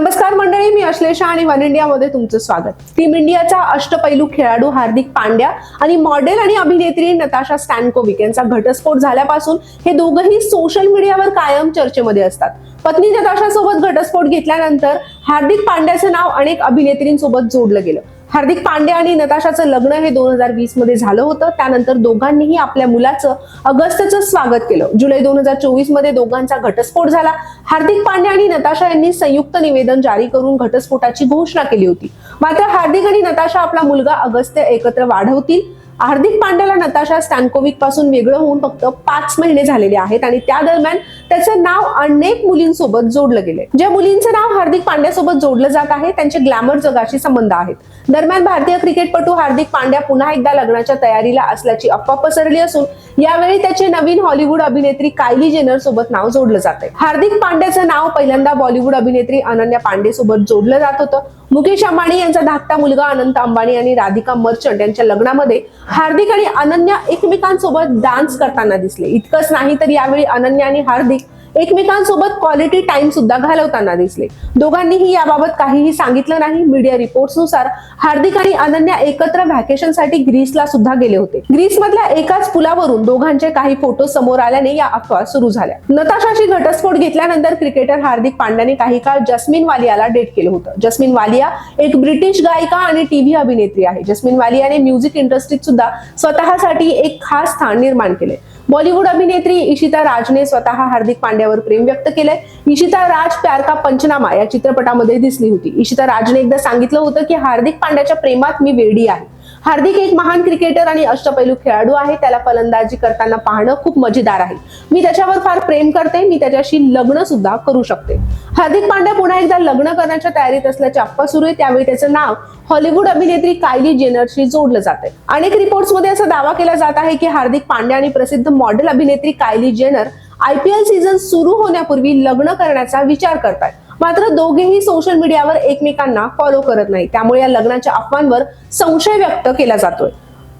नमस्कार मंडळी मी अश्लेषा आणि वन इंडियामध्ये तुमचं स्वागत. टीम इंडियाचा अष्टपैलू खेळाडू हार्दिक पांड्या आणि मॉडेल आणि अभिनेत्री नताशा स्टॅनकोविक यांचा घटस्फोट झाल्यापासून हे दोघंही सोशल मीडियावर कायम चर्चेमध्ये असतात. पत्नी नताशासोबत घटस्फोट घेतल्यानंतर हार्दिक पांड्याचं नाव अनेक अभिनेत्रींसोबत जोडलं गेलं. हार्दिक पांड्या आणि नताशाचं लग्न हे दोन हजार वीसमध्ये झालं होतं. त्यानंतर दोघांनीही आपल्या मुलाचं अगस्टचं स्वागत केलं. जुलै दोन हजार चोवीसमध्ये दोघांचा घटस्फोट झाला. हार्दिक पांडे आणि नताशा यांनी संयुक्त निवेदन जारी करून घटस्फोटाची घोषणा केली होती. मात्र हार्दिक आणि नताशा आपला मुलगा अगस्त्य एकत्र वाढवतील. हार्दिक पांड्याला नताशा स्टॅनकोविकपासून वेगळं होऊन फक्त पाच महिने झालेले आहेत आणि त्या दरम्यान त्याचं नाव अनेक मुलींसोबत जोडलं गेले ज्या मुलींचं नाव हार्दिक पांड्यासोबत जोडलं जात आहे त्यांचे ग्लॅमर जगाशी संबंध आहेत. दरम्यान भारतीय क्रिकेटपटू हार्दिक पांड्या पुन्हा एकदा लग्नाच्या तयारीला असल्याची अफवा पसरली असून यावेळी त्याचे नवीन हॉलिवूड अभिनेत्री कायली जेनर सोबत नाव जोडलं जाते हार्दिक पांड्याचं नाव पहिल्यांदा बॉलिवूड अभिनेत्री अनन्या पांडे सोबत जोडलं जात होतं. मुकेश अंबानी यांचा धाकटा मुलगा अनंत अंबानी आणि राधिका मर्चंट यांच्या लग्नामध्ये हार्दिक आणि अनन्या एकमेकांसोबत डान्स करताना दिसले. इतकंच नाही तर यावेळी अनन्या आणि हार्दिक एकमेकांसोबत क्वालिटी टाइम सुद्धा घालवताना दिसले. दोघांनीही याबाबत काहीही सांगितलं नाही. मीडिया रिपोर्ट्सनुसार हार्दिक आणि अनन्या एकत्र व्हॅकेशनसाठी ग्रीसला सुद्धा गेले होते. ग्रीस मधल्या एकाच पुलावरून दोघांचे काही फोटो समोर आल्याने या अफवा सुरू झाल्या. नताशाशी घटस्फोट घेतल्यानंतर क्रिकेटर हार्दिक पांड्याने काही काळ जस्मिन वालियाला डेट केलं होतं. जस्मिन वालिया एक ब्रिटिश गायिका आणि टीव्ही अभिनेत्री आहे. जस्मिन वालियाने म्युझिक इंडस्ट्रीत सुद्धा स्वतःसाठी एक खास स्थान निर्माण केले. बॉलिवूड अभिनेत्री इशिता राजने स्वतः हार्दिक पांड्यावर प्रेम व्यक्त केलंय. इशिता राज प्यार का पंचनामा या चित्रपटामध्ये दिसली होती. इशिता राजने एकदा सांगितलं होतं की हार्दिक पांड्याच्या प्रेमात मी वेडी आहे. हार्दिक एक महान क्रिकेटर आणि अष्टपैलू खेळाडू आहे. त्याला फलंदाजी करताना पाहणं खूप मजेदार आहे. मी त्याच्यावर फार प्रेम करते. मी त्याच्याशी लग्न सुद्धा करू शकते. हार्दिक पांड्या पुन्हा एकदा लग्न करण्याच्या तयारीत असल्याची अफवा सुरू आहे. त्यावेळी त्याचं नाव हॉलिवूड अभिनेत्री कायली जेनरशी जोडलं जाते अनेक रिपोर्ट्समध्ये असा दावा केला जात आहे की हार्दिक पांड्या आणि प्रसिद्ध मॉडेल अभिनेत्री कायली जेनर आयपीएल सीझन सुरू होण्यापूर्वी लग्न करण्याचा विचार करतायत. मात्र दोघेही सोशल मीडियावर एकमेकांना फॉलो करत नाही त्यामुळे या लग्नाच्या अफवांवर संशय व्यक्त केला जातोय.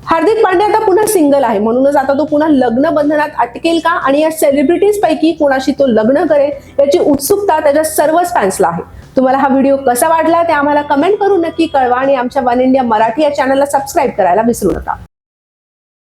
हार्दिक पांड्या आता पुन्हा सिंगल आहे. म्हणूनच आता तो पुन्हा लग्न बंधनात अटकेल का? आणि या सेलिब्रिटीज पैकी कोणाशी तो लग्न करेल याची उत्सुकता त्याच्या सर्वच फॅन्सला आहे. तुम्हाला हा व्हिडिओ कसा वाटला ते आम्हाला कमेंट करून नक्की कळवा आणि आमच्या वन इंडिया मराठी या चॅनलला सबस्क्राईब करायला विसरू नका.